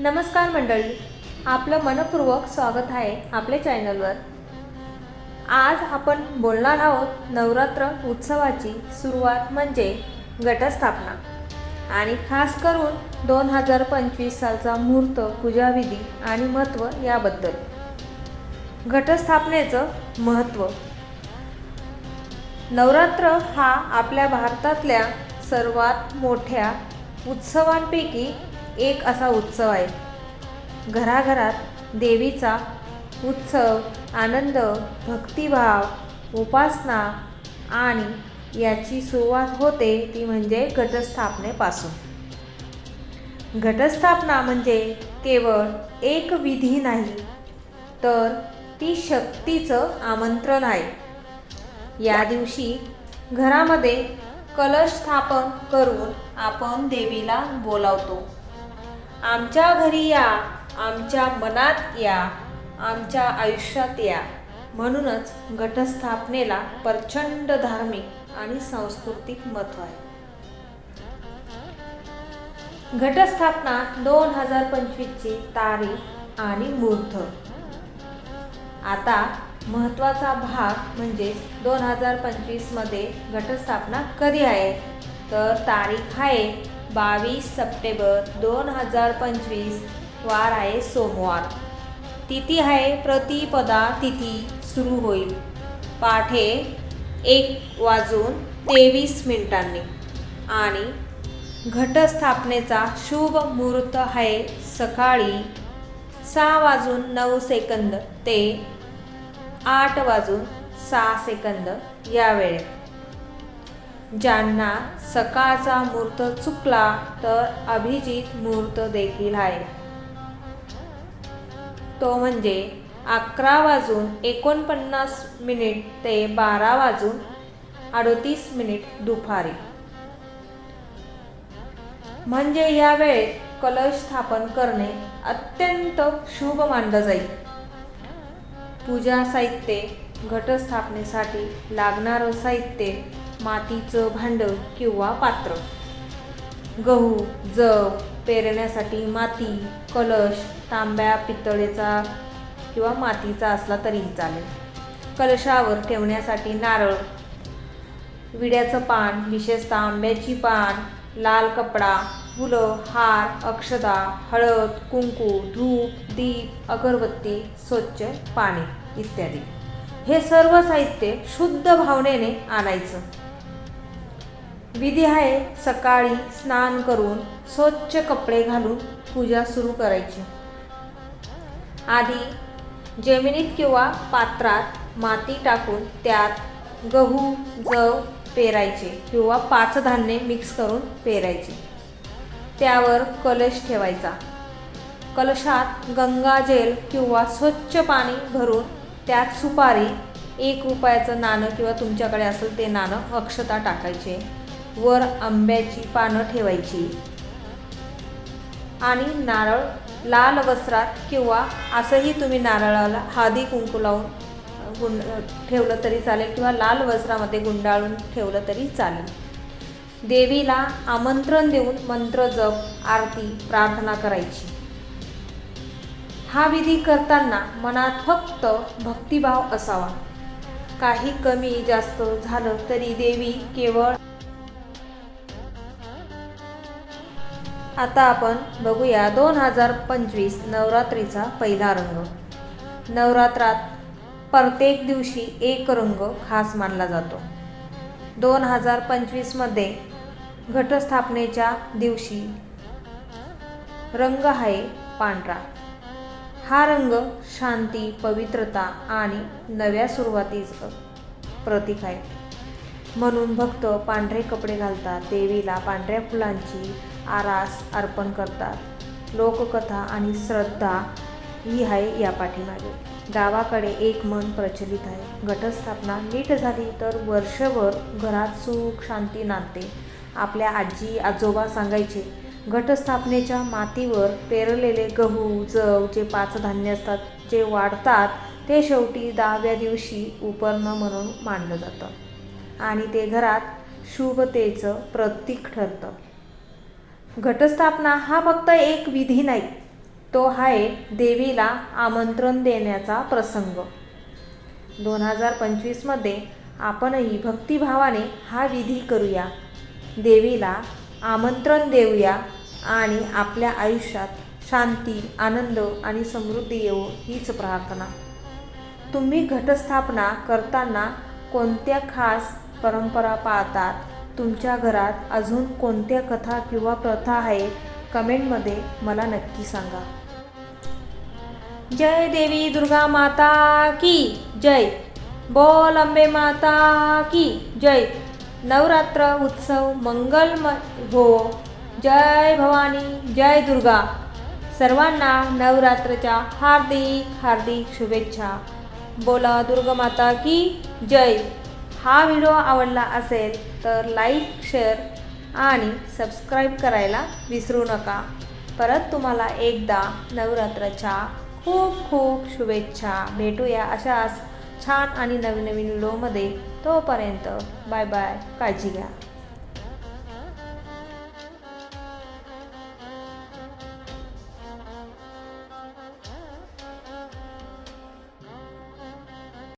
नमस्कार मंडळी आपलं मनपूर्वक स्वागत आहे आपल्या चॅनलवर. आज आपण बोलणार आहोत नवरात्र उत्सवाची सुरुवात म्हणजे गटस्थापना आणि खास करून दोन हजार पंचवीस सालचा मुहूर्त पूजाविधी आणि महत्त्व याबद्दल. घटस्थापनेचं महत्त्व. नवरात्र हा आपल्या भारतातल्या सर्वात मोठ्या उत्सवांपैकी एक असा उत्सव आहे. घराघरात देवीचा उत्सव आनंद भक्तिभाव उपासना आणि याची सुरुवात होते ती म्हणजे घटस्थापनेपासून. घटस्थापना म्हणजे केवळ एक विधी नाही तर ती शक्तीचं आमंत्रण आहे. या दिवशी घरामध्ये कलश स्थापन करून आपण देवीला बोलावतो. आमच्या घरी या आमच्या मनात या आमच्या आयुष्यात या. म्हणूनच घटस्थापनेला प्रचंड धार्मिक आणि सांस्कृतिक महत्त्व आहे. घटस्थापना दोन हजार पंचवीसची तारीख आणि मुहूर्त. आता महत्त्वाचा भाग म्हणजे दोन हजार पंचवीसमध्ये घटस्थापना कधी आहे? तर तारीख आहे बावीस सप्टेंबर दोन हजार पंचवीस वार आहे सोमवार. तिथी आहे प्रतिपदा तिथी सुरू होईल. पाठे एक वाजून तेवीस मिनिटांनी. आणि घटस्थापनेचा शुभ मुहूर्त आहे सकाळी सहा वाजून नऊ सेकंद ते आठ वाजून सहा सेकंद या वेळेत ज्यांना सकाळचा मुहूर्त चुकला तर अभिजित मुहूर्त देखील आहे. तो म्हणजे अकरा वाजून एकोणपन्नास मिनिट ते बारा वाजून अडतीस मिनिट दुपारी. म्हणजे या वेळेत कलश स्थापन करणे अत्यंत शुभ मानलं जाईल. पूजा साहित्य घटस्थापनेसाठी लागणारं साहित्य मातीचं भांडं किंवा पात्र. गहू जव पेरण्यासाठी माती कलश तांब्या पितळेचा किंवा मातीचा असला तरीही चालेल. कलशावर ठेवण्यासाठी नारळ विड्याचं पान विशेषतः आंब्याची पान लाल कपडा फुलं हार अक्षदा हळद कुंकू धूप दीप अगरबत्ती स्वच्छ पाणी इत्यादी. हे सर्व साहित्य शुद्ध भावनेने आणायचं. विधी आहे सकाळी स्नान करून स्वच्छ कपडे घालून पूजा सुरू करायची. आधी जमिनीत किंवा पात्रात माती टाकून त्यात गहू जव पेरायचे किंवा पाच धान्य मिक्स करून पेरायचे. त्यावर कलश ठेवायचा. कलशात गंगाजेल किंवा स्वच्छ पाणी भरून त्यात सुपारी एक रुपयाचं नाणं किंवा तुमच्याकडे असेल ते नाणं अक्षता टाकायचे. वर आंब्याची पानं ठेवायची. आणि नारळ लाल वस्त्रात किंवा असंही तुम्ही नारळाला हादी कुंकू लावून गुंड ठेवलं तरी चालेल किंवा लाल वस्त्रामध्ये गुंडाळून ठेवलं तरी चालेल. देवीला आमंत्रण देऊन मंत्र जप आरती प्रार्थना करायची. हा विधी करताना मनात फक्त भक्तिभाव असावा. काही कमी जास्त झालं तरी देवी केवळ आता आपण बघूया दोन हजार पंचवीस नवरात्रीचा पहिला रंग. नवरात्रात प्रत्येक दिवशी एक रंग खास मानला जातो. दोन हजार पंचवीसमध्ये घटस्थापनेच्या दिवशी रंग आहे पांढरा. हा रंग शांती पवित्रता आणि नव्या सुरुवातीचं प्रतीक आहे. म्हणून भक्त पांढरे कपडे घालतात देवीला पांढऱ्या फुलांची आरास अर्पण करतात. लोककथा आणि श्रद्धा ही आहे या पाठीमागे. गावाकडे एक मन प्रचलित आहे. घटस्थापना नीट झाली तर वर्षभर घरात सुख शांती नांदते. आपल्या आजी आजोबा सांगायचे घटस्थापनेच्या मातीवर पेरलेले गहू जव जे पाच धान्य असतात जे वाढतात ते शेवटी दहाव्या दिवशी उपर्ण म्हणून मानलं जातं. आणि ते घरात शुभतेचं प्रतीक ठरतं. घटस्थापना हा फक्त एक विधी नाही तो आहे देवीला आमंत्रण देण्याचा प्रसंग. दोन हजार पंचवीसमध्ये आपणही भक्तिभावाने हा विधी करूया. देवीला आमंत्रण देऊया आणि आपल्या आयुष्यात शांती आनंद आणि समृद्धी येवो हीच प्रार्थना. तुम्ही घटस्थापना करताना कोणत्या खास परंपरा पाळतात? तुमच्या घरात अजून कोणत्या कथा किंवा प्रथा आहेत? कमेंटमध्ये मला नक्की सांगा. जय देवी दुर्गा माता की जय. बोल अंबे माता की जय. नवरात्र उत्सव मंगलमय हो. जय भवानी जय दुर्गा. सर्वांना नवरात्रच्या हार्दिक हार्दिक शुभेच्छा. बोला दुर्गमाता की जय. हा व्हिडिओ आवडला असेल तर लाईक शेअर आणि सबस्क्राईब करायला विसरू नका. परत तुम्हाला एकदा नवरात्राच्या खूप खूप शुभेच्छा भेटूया अशाच छान आणि नवीन नवीन व्हिडिओमध्ये. तोपर्यंत बाय बाय काळजी घ्या.